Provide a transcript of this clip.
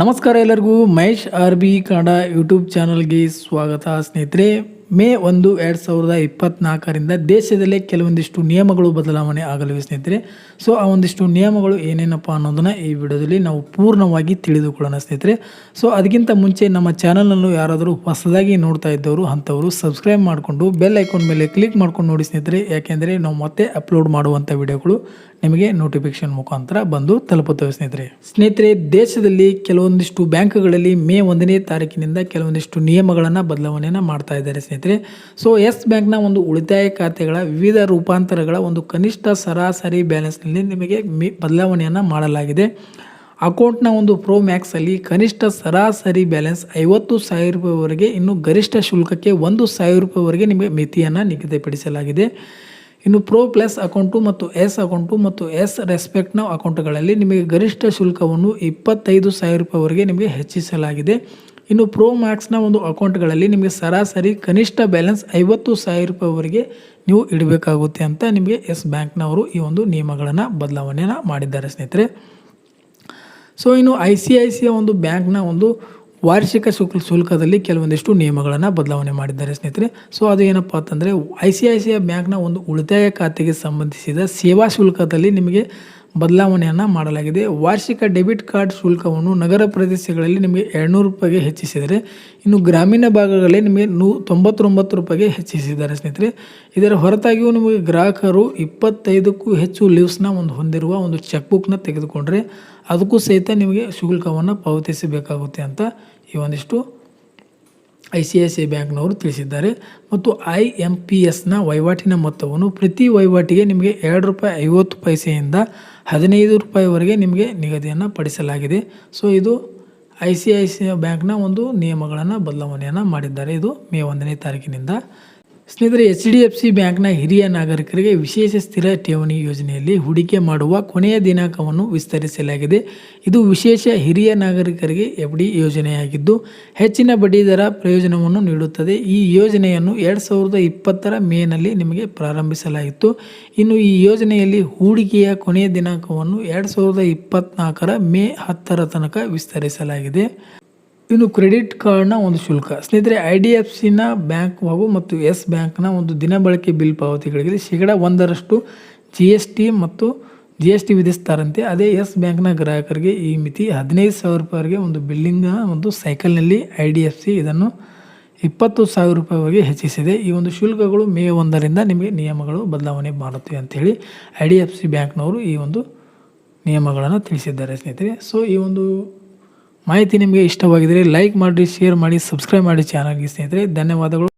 ನಮಸ್ಕಾರ ಎಲ್ಲರಿಗೂ Mahesh R B Kannada YouTube ಚಾನಲ್ಗೆ ಸ್ವಾಗತ ಸ್ನೇಹಿತರೆ. ಮೇ ಒಂದು ಎರಡು ಸಾವಿರದ ಇಪ್ಪತ್ನಾಲ್ಕರಿಂದ ದೇಶದಲ್ಲೇ ಕೆಲವೊಂದಿಷ್ಟು ನಿಯಮಗಳು ಬದಲಾವಣೆ ಆಗಲಿವೆ ಸ್ನೇಹಿತರೆ. ಸೊ ಆ ಒಂದಿಷ್ಟು ನಿಯಮಗಳು ಏನೇನಪ್ಪ ಅನ್ನೋದನ್ನು ಈ ವಿಡಿಯೋದಲ್ಲಿ ನಾವು ಪೂರ್ಣವಾಗಿ ತಿಳಿದುಕೊಳ್ಳೋಣ ಸ್ನೇಹಿತರೆ. ಸೊ ಅದಕ್ಕಿಂತ ಮುಂಚೆ ನಮ್ಮ ಚಾನಲನ್ನು ಯಾರಾದರೂ ಹೊಸದಾಗಿ ನೋಡ್ತಾ ಇದ್ದವರು, ಅಂಥವರು ಸಬ್ಸ್ಕ್ರೈಬ್ ಮಾಡಿಕೊಂಡು ಬೆಲ್ ಐಕಾನ್ ಮೇಲೆ ಕ್ಲಿಕ್ ಮಾಡ್ಕೊಂಡು ನೋಡಿ ಸ್ನೇಹಿತರೆ. ಯಾಕೆಂದರೆ ನಾವು ಮತ್ತೆ ಅಪ್ಲೋಡ್ ಮಾಡುವಂಥ ವಿಡಿಯೋಗಳು ನಿಮಗೆ ನೋಟಿಫಿಕೇಶನ್ ಮುಖಾಂತರ ಬಂದು ತಲುಪುತ್ತವೆ ಸ್ನೇಹಿತರೆ. ಸ್ನೇಹಿತರೆ, ದೇಶದಲ್ಲಿ ಕೆಲವೊಂದಿಷ್ಟು ಬ್ಯಾಂಕ್ಗಳಲ್ಲಿ ಮೇ ಒಂದನೇ ತಾರೀಕಿನಿಂದ ಕೆಲವೊಂದಿಷ್ಟು ನಿಯಮಗಳನ್ನು ಬದಲಾವಣೆಯನ್ನು ಮಾಡ್ತಾ ಇದ್ದಾರೆ ಸ್ನೇಹಿತರೆ. ಸೊ ಎಸ್ ಬ್ಯಾಂಕ್ನ ಒಂದು ಉಳಿತಾಯ ಖಾತೆಗಳ ವಿವಿಧ ರೂಪಾಂತರಗಳ ಒಂದು ಕನಿಷ್ಠ ಸರಾಸರಿ ಬ್ಯಾಲೆನ್ಸ್ನಲ್ಲಿ ನಿಮಗೆ ಮಿ, ಬದಲಾವಣೆಯನ್ನು ಮಾಡಲಾಗಿದೆ. ಅಕೌಂಟ್ನ ಒಂದು ಪ್ರೋ ಮ್ಯಾಕ್ಸಲ್ಲಿ ಕನಿಷ್ಠ ಸರಾಸರಿ ಬ್ಯಾಲೆನ್ಸ್ ಐವತ್ತು ಸಾವಿರ ರೂಪಾಯಿವರೆಗೆ, ಇನ್ನು ಗರಿಷ್ಠ ಶುಲ್ಕಕ್ಕೆ ಒಂದು ಸಾವಿರ ರೂಪಾಯಿವರೆಗೆ ನಿಮಗೆ ಮಿತಿಯನ್ನು ನಿಗದಿಪಡಿಸಲಾಗಿದೆ. ಇನ್ನು ಪ್ರೋ ಪ್ಲಸ್ ಅಕೌಂಟು ಮತ್ತು ಎಸ್ ಅಕೌಂಟು ಮತ್ತು ಎಸ್ ರೆಸ್ಪೆಕ್ಟ್ನ ಅಕೌಂಟ್ಗಳಲ್ಲಿ ನಿಮಗೆ ಗರಿಷ್ಠ ಶುಲ್ಕವನ್ನು ಇಪ್ಪತ್ತೈದು ಸಾವಿರ ರೂಪಾಯಿವರೆಗೆ ನಿಮಗೆ ಹೆಚ್ಚಿಸಲಾಗಿದೆ. ಇನ್ನು ಪ್ರೋ ಮ್ಯಾಕ್ಸ್ನ ಒಂದು ಅಕೌಂಟ್ಗಳಲ್ಲಿ ನಿಮಗೆ ಸರಾಸರಿ ಕನಿಷ್ಠ ಬ್ಯಾಲೆನ್ಸ್ ಐವತ್ತು ಸಾವಿರ ರೂಪಾಯಿವರೆಗೆ ನೀವು ಇಡಬೇಕಾಗುತ್ತೆ ಅಂತ ನಿಮಗೆ ಎಸ್ ಬ್ಯಾಂಕ್ನವರು ಈ ಒಂದು ನಿಯಮಗಳನ್ನು ಬದಲಾವಣೆಯನ್ನು ಮಾಡಿದ್ದಾರೆ ಸ್ನೇಹಿತರೆ. ಸೊ ಇನ್ನು ಐ ಸಿ ಐ ಸಿ ಒಂದು ಬ್ಯಾಂಕ್ನ ಒಂದು ವಾರ್ಷಿಕ ಶುಲ್ಕ ಶುಲ್ಕದಲ್ಲಿ ಕೆಲವೊಂದಿಷ್ಟು ನಿಯಮಗಳನ್ನು ಬದಲಾವಣೆ ಮಾಡಿದ್ದಾರೆ ಸ್ನೇಹಿತರೆ. ಸೊ ಅದು ಏನಪ್ಪ ಅಂತಂದರೆ I C I C I ಬ್ಯಾಂಕ್ನ ಒಂದು ಉಳಿತಾಯ ಖಾತೆಗೆ ಸಂಬಂಧಿಸಿದ ಸೇವಾ ಶುಲ್ಕದಲ್ಲಿ ನಿಮಗೆ ಬದಲಾವಣೆಯನ್ನು ಮಾಡಲಾಗಿದೆ. ವಾರ್ಷಿಕ ಡೆಬಿಟ್ ಕಾರ್ಡ್ ಶುಲ್ಕವನ್ನು ನಗರ ಪ್ರದೇಶಗಳಲ್ಲಿ ನಿಮಗೆ ಎರಡುನೂರು ರೂಪಾಯಿಗೆ ಹೆಚ್ಚಿಸಿದರೆ, ಇನ್ನು ಗ್ರಾಮೀಣ ಭಾಗಗಳಲ್ಲಿ ನಿಮಗೆ ನೂ, ತೊಂಬತ್ತೊಂಬತ್ತು ರೂಪಾಯಿಗೆ ಹೆಚ್ಚಿಸಿದ್ದಾರೆ ಸ್ನೇಹಿತರೆ. ಇದರ ಹೊರತಾಗಿಯೂ ನಿಮಗೆ ಗ್ರಾಹಕರು ಇಪ್ಪತ್ತೈದಕ್ಕೂ ಹೆಚ್ಚು ಲೀವ್ಸ್ನ ಒಂದು ಹೊಂದಿರುವ ಒಂದು ಚೆಕ್ ಬುಕ್ನ ತೆಗೆದುಕೊಂಡ್ರೆ, ಅದಕ್ಕೂ ಸಹಿತ ನಿಮಗೆ ಶುಲ್ಕವನ್ನು ಪಾವತಿಸಬೇಕಾಗುತ್ತೆ ಅಂತ ಈ ಒಂದಿಷ್ಟು I C I C I ಬ್ಯಾಂಕ್ನವರು ತಿಳಿಸಿದ್ದಾರೆ. ಮತ್ತು ಐ ಎಂ ಪಿ ಎಸ್ನ ವಹಿವಾಟಿನ ಮೊತ್ತವನ್ನು ಪ್ರತಿ ವಹಿವಾಟಿಗೆ ನಿಮಗೆ ಎರಡು ರೂಪಾಯಿ ಐವತ್ತು ಪೈಸೆಯಿಂದ ಹದಿನೈದು ರೂಪಾಯಿವರೆಗೆ ನಿಮಗೆ ನಿಗದಿಯನ್ನು ಪಡಿಸಲಾಗಿದೆ. ಸೊ, ಇದು I C I C I ಬ್ಯಾಂಕ್ನ ಒಂದು ನಿಯಮಗಳನ್ನು ಬದಲಾವಣೆಯನ್ನು ಮಾಡಿದ್ದಾರೆ. ಇದು ಮೇ ಒಂದನೇ ತಾರೀಕಿನಿಂದ. ಸ್ನೇಹಿತರೆ, ಎಚ್ ಡಿ ಎಫ್ ಸಿ ಬ್ಯಾಂಕ್ನ ಹಿರಿಯ ನಾಗರಿಕರಿಗೆ ವಿಶೇಷ ಸ್ಥಿರ ಠೇವಣಿ ಯೋಜನೆಯಲ್ಲಿ ಹೂಡಿಕೆ ಮಾಡುವ ಕೊನೆಯ ದಿನಾಂಕವನ್ನು ವಿಸ್ತರಿಸಲಾಗಿದೆ. ಇದು ವಿಶೇಷ ಹಿರಿಯ ನಾಗರಿಕರಿಗೆ ಎಫ್ ಡಿ ಯೋಜನೆಯಾಗಿದ್ದು, ಹೆಚ್ಚಿನ ಬಡ್ಡಿದರ ಪ್ರಯೋಜನವನ್ನು ನೀಡುತ್ತದೆ. ಈ ಯೋಜನೆಯನ್ನು ಎರಡು ಸಾವಿರದ ಇಪ್ಪತ್ತರ ಮೇನಲ್ಲಿ ನಿಮಗೆ ಪ್ರಾರಂಭಿಸಲಾಯಿತು. ಇನ್ನು ಈ ಯೋಜನೆಯಲ್ಲಿ ಹೂಡಿಕೆಯ ಕೊನೆಯ ದಿನಾಂಕವನ್ನು ಎರಡು ಸಾವಿರದ ಇಪ್ಪತ್ನಾಲ್ಕರ ಮೇ ಹತ್ತರ ತನಕ ವಿಸ್ತರಿಸಲಾಗಿದೆ. ಇನ್ನು ಕ್ರೆಡಿಟ್ ಕಾರ್ಡ್ನ ಒಂದು ಶುಲ್ಕ. ಸ್ನೇಹಿತರೆ, ಐ ಡಿ ಎಫ್ ಸಿನ ಬ್ಯಾಂಕ್ ಹಾಗೂ ಮತ್ತು ಎಸ್ ಬ್ಯಾಂಕ್ನ ಒಂದು ದಿನ ಬಳಕೆ ಬಿಲ್ ಪಾವತಿಗಳಿಗೆ ಶೇಕಡ ಒಂದರಷ್ಟು ಜಿ ಎಸ್ ಟಿ ಮತ್ತು ಜಿ ಎಸ್ ಟಿ ವಿಧಿಸ್ತಾರಂತೆ. ಅದೇ ಎಸ್ ಬ್ಯಾಂಕ್ನ ಗ್ರಾಹಕರಿಗೆ ಈ ಮಿತಿ ಹದಿನೈದು ಸಾವಿರ ರೂಪಾಯಿಗೆ ಒಂದು ಬಿಲ್ಲಿಂಗ್ನ ಒಂದು ಸೈಕಲ್ನಲ್ಲಿ ಐ ಡಿ ಎಫ್ ಸಿ ಇದನ್ನು ಇಪ್ಪತ್ತು ಸಾವಿರ ರೂಪಾಯಿವರೆಗೆ ಹೆಚ್ಚಿಸಿದೆ. ಈ ಒಂದು ಶುಲ್ಕಗಳು ಮೇ ಒಂದರಿಂದ ನಿಮಗೆ ನಿಯಮಗಳು ಬದಲಾವಣೆ ಮಾಡುತ್ತವೆ ಅಂಥೇಳಿ ಐ ಡಿ ಎಫ್ ಸಿ ಬ್ಯಾಂಕ್ನವರು ಈ ಒಂದು ನಿಯಮಗಳನ್ನು ತಿಳಿಸಿದ್ದಾರೆ ಸ್ನೇಹಿತರೆ. ಸೊ ಈ ಒಂದು ಮಾಹಿತಿ ನಿಮಗೆ ಇಷ್ಟವಾಗಿದ್ದರೆ ಲೈಕ್ ಮಾಡಿ ಶೇರ್ ಮಾಡಿ ಸಬ್ಸ್ಕ್ರೈಬ್ ಮಾಡಿ ಚಾನಲ್ಗೆ ಸ್ನೇಹಿತರೆ ಧನ್ಯವಾದಗಳು.